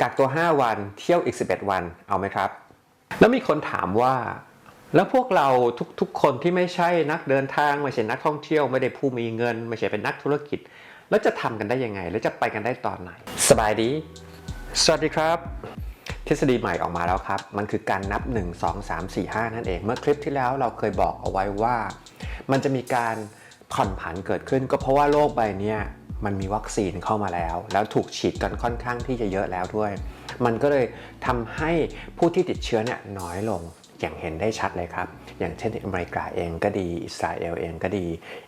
กักตัว 5 วันเที่ยวอีก 11 วันเอาไหมครับ แล้วมีคนถามว่า แล้วพวกเราทุกๆ คนที่ไม่ใช่นักเดินทางไม่ใช่นักท่องเที่ยวไม่ได้ผู้มีเงิน ไม่ใช่เป็นนักธุรกิจ แล้วจะทำกันได้ยังไง แล้วจะไปกันได้ตอนไหน สบายดี สวัสดีครับทฤษฎีใหม่ออกมาแล้วครับ มันคือการนับ 1 2 3 4 5 นั่นเอง เมื่อคลิปที่แล้วเราเคยบอกเอาไว้ว่า มันจะมีการผ่อนผันเกิดขึ้นก็เพราะว่าโลกใบเนี้ย มันมีวัคซีนเข้ามาแล้ว แล้วถูกฉีดกันค่อนข้างที่จะเยอะแล้วด้วย มันก็เลยทำให้ผู้ที่ติดเชื้อเนี่ยน้อยลงอย่างเห็นได้ชัดเลยครับ อย่างเช่นอเมริกาเองก็ดี อิสราเอลเองก็ดี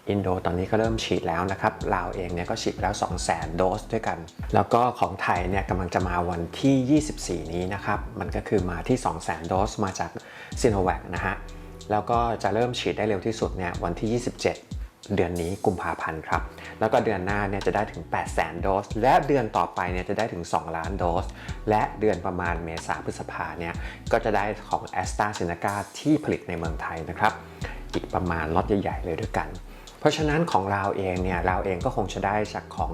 อินโดตอนนี้ก็เริ่มฉีดแล้วนะครับ ลาวเองเนี่ยก็ฉีดแล้ว 2 0 0 0 0 0 โดสด้วยกัน แล้วก็ของไทยเนี่ยกำลังจะมาวันที่ 24 นี้นะครับ มันก็คือมาที่ 2 0 0 0 0 0 โดสมาจากซีโนแวคนะฮะ แล้วก็จะเริ่มฉีดได้เร็วที่สุดเนี่ยวันที่ 27 เดือนนี้กุมภาพันธ์ครับ แล้วก็เดือนหน้าเนี่ยจะได้ถึง 8 0 0 0 0 0 โดส และเดือนต่อไปเนี่ยจะได้ถึง 2 ล้านโดส และเดือนประมาณเมษาพฤษภาเนี่ยก็จะได้ของ a s t r a z เซ e c a ที่ผลิตในเมืองไทยนะครับ อีกประมาณล็อตใหญ่ ๆ เลยด้วยกัน เพราะฉะนั้นของเราเองเนี่ยเราเองก็คงจะได้จากของ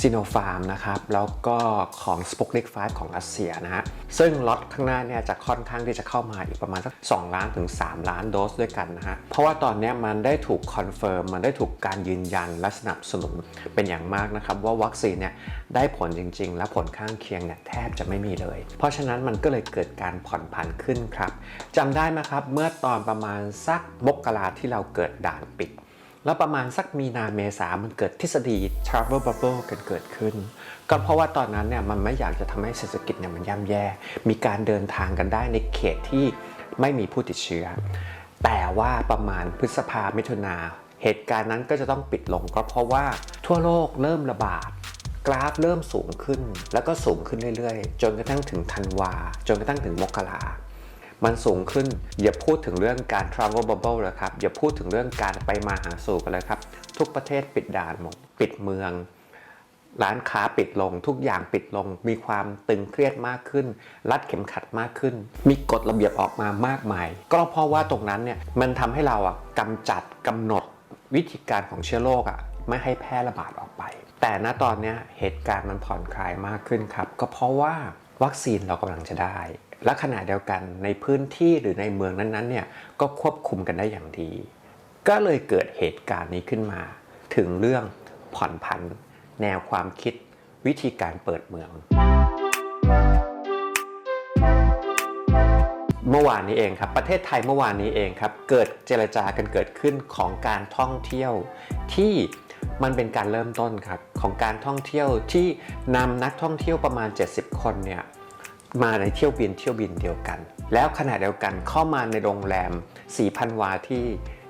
ซีโนฟาร์มนะครับแล้วก็ของ Sputnik 5 ของรัสเซียนะฮะซึ่งล็อตข้างหน้าเนี่ยจะค่อนข้างที่จะเข้ามาอีกประมาณสัก 2 ล้านถึง 3 ล้านโดสด้วยกันนะฮะเพราะว่าตอนนี้มันได้ถูกคอนเฟิร์มมันได้ถูกการยืนยันและสนับสนุนเป็นอย่างมากนะครับว่าวัคซีนเนี่ย ได้ผลจริง ๆ และผลข้างเคียงเนี่ยแทบจะไม่มีเลย เพราะฉะนั้นมันก็เลยเกิดการผ่อนผันขึ้นครับจำได้ไหมครับ เมื่อตอนประมาณสักมกราที่เราเกิดด่านปิดแล้วประมาณสักมีนาเมษามันเกิดทฤษฎี travel bubble กันเกิดขึ้น ก็เพราะว่าตอนนั้นเนี่ยมันไม่อยากจะทำให้เศรษฐกิจเนี่ยมันย่ำแย่ มีการเดินทางกันได้ในเขตที่ไม่มีผู้ติดเชื้อ แต่ว่าประมาณพฤษภามิถุนาเหตุการณ์นั้นก็จะต้องปิดลงก็เพราะว่าทั่วโลกเริ่มระบาด กราฟเริ่มสูงขึ้น แล้วก็สูงขึ้นเรื่อยๆ จนกระทั่งถึงธันวา จนกระทั่งถึงมกรามันสูงขึ้น อย่าพูดถึงเรื่องการ travel bubble เลยครับ อย่าพูดถึงเรื่องการไปมาหาสู่กันเลยครับ ทุกประเทศปิดด่านหมด ปิดเมือง ร้านค้าปิดลง ทุกอย่างปิดลง มีความตึงเครียดมากขึ้น รัดเข็มขัดมากขึ้น มีกฎระเบียบออกมามากมาย ก็เพราะว่าตรงนั้นเนี่ย มันทำให้เราอะกำจัดกำหนดวิธีการของเชื้อโรคอะ ไม่ให้แพร่ระบาดออกไป แต่ณตอนนี้เหตุการณ์มันผ่อนคลายมากขึ้นครับ ก็เพราะว่าวัคซีนเรากำลังจะได้ และขณะเดียวกันในพื้นที่หรือในเมืองนั้นๆเนี่ยก็ควบคุมกันได้อย่างดี ก็เลยเกิดเหตุการณ์นี้ขึ้นมา ถึงเรื่องผ่อนผัน แนวความคิดวิธีการเปิดเมือง เมื่อวานนี้เองครับ ประเทศไทยเมื่อวานนี้เองครับ เกิดเจรจากันเกิดขึ้นของการท่องเที่ยวที่ มันเป็นการเริ่มต้นครับของการท่องเที่ยวที่นำนักท่องเที่ยวประมาณ 70 คนเนี่ยมาในเที่ยวบินเที่ยวบินเดียวกัน แล้วขณะเดียวกันเข้ามาในโรงแรม 4,000 วาที่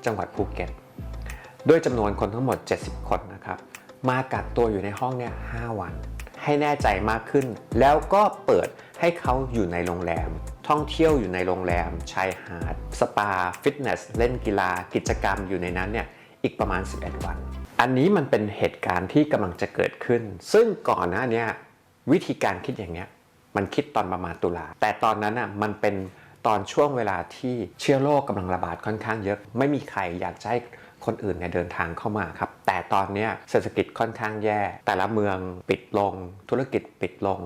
จังหวัดภูเก็ต ด้วยจำนวนคนทั้งหมด 70 คนนะครับมากักตัวอยู่ในห้องเนี่ย5วัน ให้แน่ใจมากขึ้น แล้วก็เปิดให้เขาอยู่ในโรงแรม ท่องเที่ยวอยู่ในโรงแรม ชายหาด สปา ฟิตเนส เล่นกีฬา กิจกรรมอยู่ในนั้นเนี่ยอีกประมาณ 11 วัน อันนี้มันเป็นเหตุการณ์ที่กำลังจะเกิดขึ้น ซึ่งก่อนหน้านี้วิธีการคิดอย่างเนี้ยมันคิดตอนประมาณตุลา แต่ตอนนั้นอะมันเป็นตอนช่วงเวลาที่เชื้อโรคกำลังระบาดค่อนข้างเยอะ ไม่มีใครอยากให้คนอื่นเนี่ยเดินทางเข้ามาครับ แต่ตอนนี้เศรษฐกิจค่อนข้างแย่ แต่ละเมืองปิดลง ธุรกิจปิดลง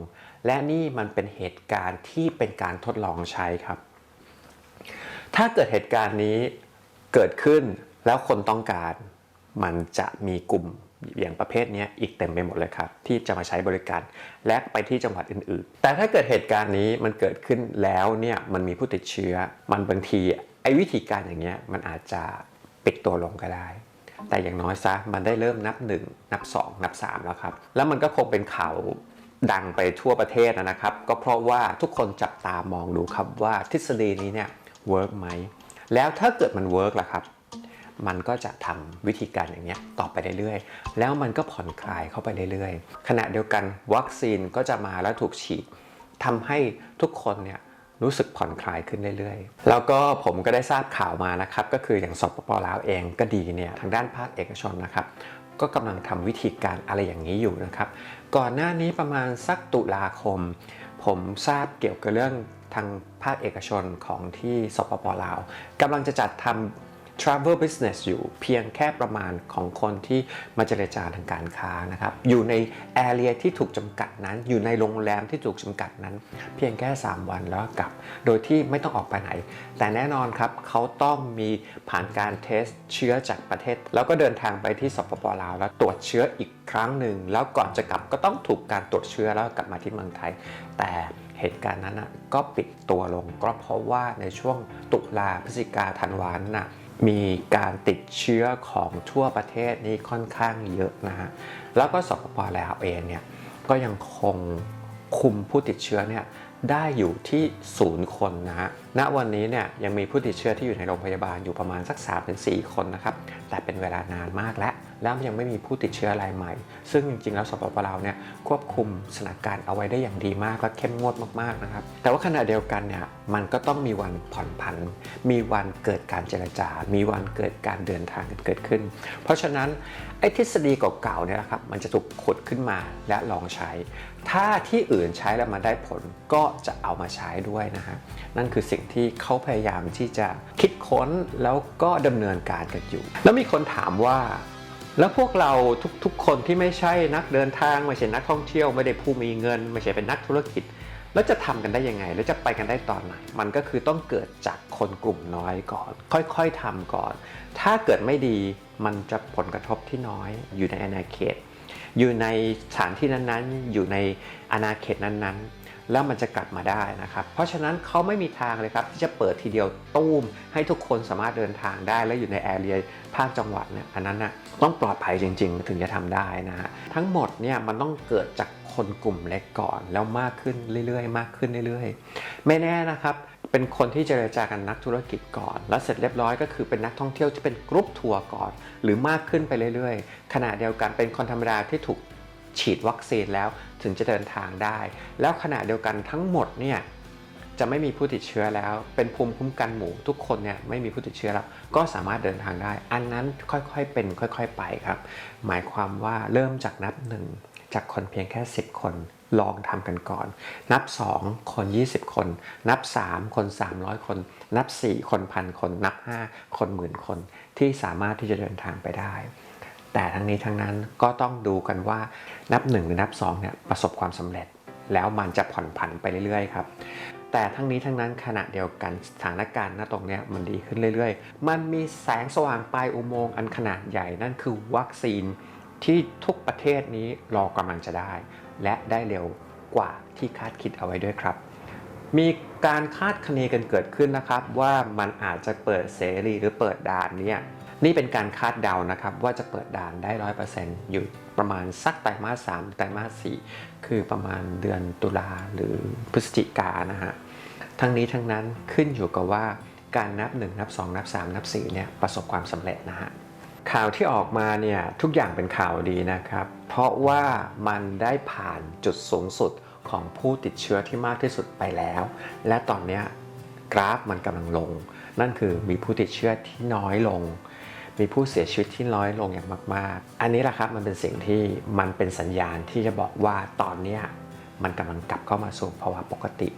และนี่มันเป็นเหตุการณ์ที่เป็นการทดลองใช้ครับ ถ้าเกิดเหตุการณ์นี้เกิดขึ้นแล้วคนต้องการ มันจะมีกลุ่มอย่างประเภทนี้อีกเต็มไปหมดเลยครับ ที่จะมาใช้บริการ และไปที่จังหวัดอื่น ๆ แต่ถ้าเกิดเหตุการณ์นี้มันเกิดขึ้นแล้วเนี่ยมันมีผู้ติดเชื้อ มันบางทีไอ้วิธีการอย่างเงี้ยมันอาจจะปิดตัวลงก็ได้ แต่อย่างน้อยซะมันได้เริ่มนับ 1 นับ 2 นับ 3 แล้วครับ แล้วมันก็คงเป็นข่าวดังไปทั่วประเทศนะครับ ก็เพราะว่าทุกคนจับตามองดูครับว่าทฤษฎีนี้เนี่ยเวิร์กไหมแล้วถ้าเกิดมันเวิร์กล่ะครับ มันก็จะทำวิธีการอย่างนี้ยต่อไปเรื่อยๆ แล้วมันก็ผ่อนคลายเข้าไปเรื่อยๆ ขณะเดียวกันวัคซีนก็จะมาแล้วถูกฉีดทำให้ทุกคนเนี่ยรู้สึกผ่อนคลายขึ้นเรื่อยๆ แล้วก็ผมก็ได้ทราบข่าวมานะครับ ก็คืออย่างสปปลาวเองก็ดีเนี่ยทางด้านภาคเอกชนนะครับ ก็กำลังทำวิธีการอะไรอย่างนี้อยู่นะครับ ก่อนหน้านี้ประมาณสักตุลาคม ผมทราบเกี่ยวกับเรื่องทางภาคเอกชนของที่สปปลาวกำลังจะจัดทำ travel business อยู่เพียงแค่ประมาณของคนที่มาเจรจาทางการค้านะครับอยู่ใน area ที่ถูกจำกัดนั้น อยู่ในโรงแรมที่ถูกจำกัดนั้น เพียงแค่ 3 วันแล้วกลับ โดยที่ไม่ต้องออกไปไหน แต่แน่นอนครับเขาต้องมีผ่านการเทสเชื้อจากประเทศ แล้วก็เดินทางไปที่สปปลาวแล้วตรวจเชื้ออีกครั้งหนึ่ง แล้วก่อนจะกลับก็ต้องถูกการตรวจเชื้อแล้วกลับมาที่เมืองไทย แต่เหตุการณ์นั้นนะก็ปิดตัวลงก็เพราะว่าในช่วงตุลาพฤศจิกาธันวาน่ะ มีการติดเชื้อของทั่วประเทศนี้ค่อนข้างเยอะนะฮะ แล้วก็สปปลาวเองเนี่ยก็ยังคงคุมผู้ติดเชื้อเนี่ยได้อยู่ที่ศูนย์คนนะฮะ ณ วันนี้เนี่ยยังมีผู้ติดเชื้อที่อยู่ในโรงพยาบาลอยู่ประมาณสัก 3-4 คนนะครับ แต่เป็นเวลานานมากแล้ว แล้วยังไม่มีผู้ติดเชื้อรายใหม่ ซึ่งจริงๆ แล้วสปปลาวเนี่ยควบคุมสถานการณ์เอาไว้ได้อย่างดีมากและเข้มงวดมากๆนะครับแต่ว่าขณะเดียวกันเนี่ยมันก็ต้องมีวันผ่อนผัน มีวันเกิดการเจรจา มีวันเกิดการเดินทางกันเกิดขึ้น เพราะฉะนั้นไอ้ทฤษฎีเก่าๆเนี่ยนะครับมันจะถูกขุดขึ้นมาและลองใช้ ถ้าที่อื่นใช้แล้วมันได้ผลก็จะเอามาใช้ด้วยนะฮะนั่นคือสิ่งที่เขาพยายามที่จะคิดค้นแล้วก็ดำเนินการกันอยู่ แล้วมีคนถามว่า แล้วพวกเราทุกๆคนที่ไม่ใช่นักเดินทางไม่ใช่นักท่องเที่ยวไม่ได้ผู้มีเงิน ไม่ใช่เป็นนักธุรกิจ แล้วจะทำกันได้ยังไง แล้วจะไปกันได้ตอนไหน มันก็คือต้องเกิดจากคนกลุ่มน้อยก่อน ค่อยๆทำก่อน ถ้าเกิดไม่ดีมันจะผลกระทบที่น้อย อยู่ในอาณาเขต อยู่ในสถานที่นั้นๆ อยู่ในอาณาเขตนั้นๆ แล้วมันจะกลับมาได้นะครับ เพราะฉะนั้นเขาไม่มีทางเลยครับ ที่จะเปิดทีเดียวตู้ม ให้ทุกคนสามารถเดินทางได้ และอยู่ในแอเรียภาคจังหวัดเนี่ยอันนั้นนะต้องปลอดภัยจริง ๆ ถึงจะทำได้นะฮะทั้งหมดเนี่ยมันต้องเกิดจากคนกลุ่มเล็กก่อน แล้วมากขึ้นเรื่อยๆ มากขึ้นเรื่อยๆ ไม่แน่นะครับเป็นคนที่เจรจากันนักธุรกิจก่อน แล้วเสร็จเรียบร้อยก็คือเป็นนักท่องเที่ยวที่เป็นกรุ๊ปทัวร์ก่อน หรือมากขึ้นไปเรื่อยๆ ขณะเดียวกันเป็นคนธรรมดาที่ถูก ฉีดวัคซีนแล้วถึงจะเดินทางได้ แล้วขณะเดียวกันทั้งหมดเนี่ยจะไม่มีผู้ติดเชื้อแล้ว เป็นภูมิคุ้มกันหมู่ทุกคนเนี่ยไม่มีผู้ติดเชื้อแล้ว ก็สามารถเดินทางได้ อันนั้นค่อยๆเป็น ค่อยๆไปครับ หมายความว่าเริ่มจากนับหนึ่งจากคนเพียงแค่ 10 คนลองทำกันก่อน นับ 2 คน 20 คน นับ 3 คน 300 คน นับ 4 คนพันคน นับ 5 คนหมื่นคนที่สามารถที่จะเดินทางไปได้ แต่ทั้งนี้ทั้งนั้นก็ต้องดูกันว่านับ 1 หรือนับ2เนี่ยประสบความสำเร็จ แล้วมันจะผ่อนผันไปเรื่อยๆครับแต่ทั้งนี้ทั้งนั้นขณะเดียวกันสถานการณ์ณตรงนี้มันดีขึ้นเรื่อยๆ มันมีแสงสว่างปลายอุโมงค์อันขนาดใหญ่นั่นคือวัคซีนที่ทุกประเทศนี้รอกำลังจะได้ และได้เร็วกว่าที่คาดคิดเอาไว้ด้วยครับ มีการคาดคะเนกันเกิดขึ้นนะครับ ว่ามันอาจจะเปิดเสรีหรือเปิดด่านเนี่ย นี่เป็นการคาดเดานะครับว่าจะเปิดด่านได้ร้อยเปอร์เซ็นต์อยู่ประมาณสักไตรมาสสามไตรมาสสี่คือประมาณเดือนตุลาหรือพฤศจิกานะฮะทั้งนี้ทั้งนั้นขึ้นอยู่กับว่าการนับ 1 นับ 2 นับ 3 นับ4เนี่ยประสบความสำเร็จนะฮะข่าวที่ออกมาเนี่ยทุกอย่างเป็นข่าวดีนะครับ เพราะว่ามันได้ผ่านจุดสูงสุดของผู้ติดเชื้อที่มากที่สุดไปแล้ว และตอนนี้กราฟมันกำลังลง นั่นคือมีผู้ติดเชื้อที่น้อยลง มีผู้เสียชีวิตที่น้อยลงอย่างมาก ๆ อันนี้แหละครับมันเป็นสิ่งที่มันเป็นสัญญาณที่จะบอกว่าตอนนี้มันกำลังกลับเข้ามาสู่ภาวะปกติ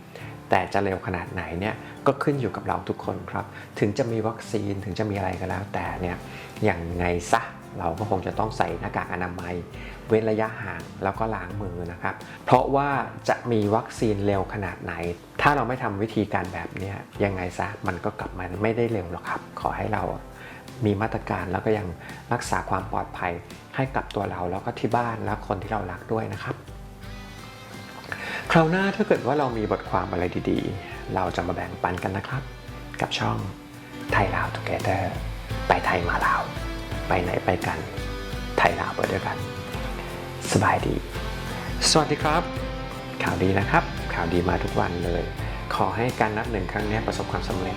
แต่จะเร็วขนาดไหนเนี่ยก็ขึ้นอยู่กับเราทุกคนครับ ถึงจะมีวัคซีนถึงจะมีอะไรก็แล้วแต่เนี่ยอย่างไงซะเราก็คงจะต้องใส่หน้ากากอนามัย เว้นระยะห่างแล้วก็ล้างมือนะครับ เพราะว่าจะมีวัคซีนเร็วขนาดไหน ถ้าเราไม่ทำวิธีการแบบนี้ยังไงซะมันก็กลับมาไม่ได้เร็วหรอกครับ ขอให้เรา มีมาตรการแล้วก็ยังรักษาความปลอดภัยให้กับตัวเราแล้วก็ที่บ้านและคนที่เรารักด้วยนะครับ คราวหน้าถ้าเกิดว่าเรามีบทความอะไรดีๆ เราจะมาแบ่งปันกันนะครับ กับช่องไทยลาวทูเกเตอร์ไปไทยมาลาว ไปไหนไปกัน ไทยลาวไปด้วยกัน สบายดี สวัสดีครับ ข่าวดีนะครับ ข่าวดีมาทุกวันเลย ขอให้การนับหนึ่งครั้งนี้ประสบความสำเร็จ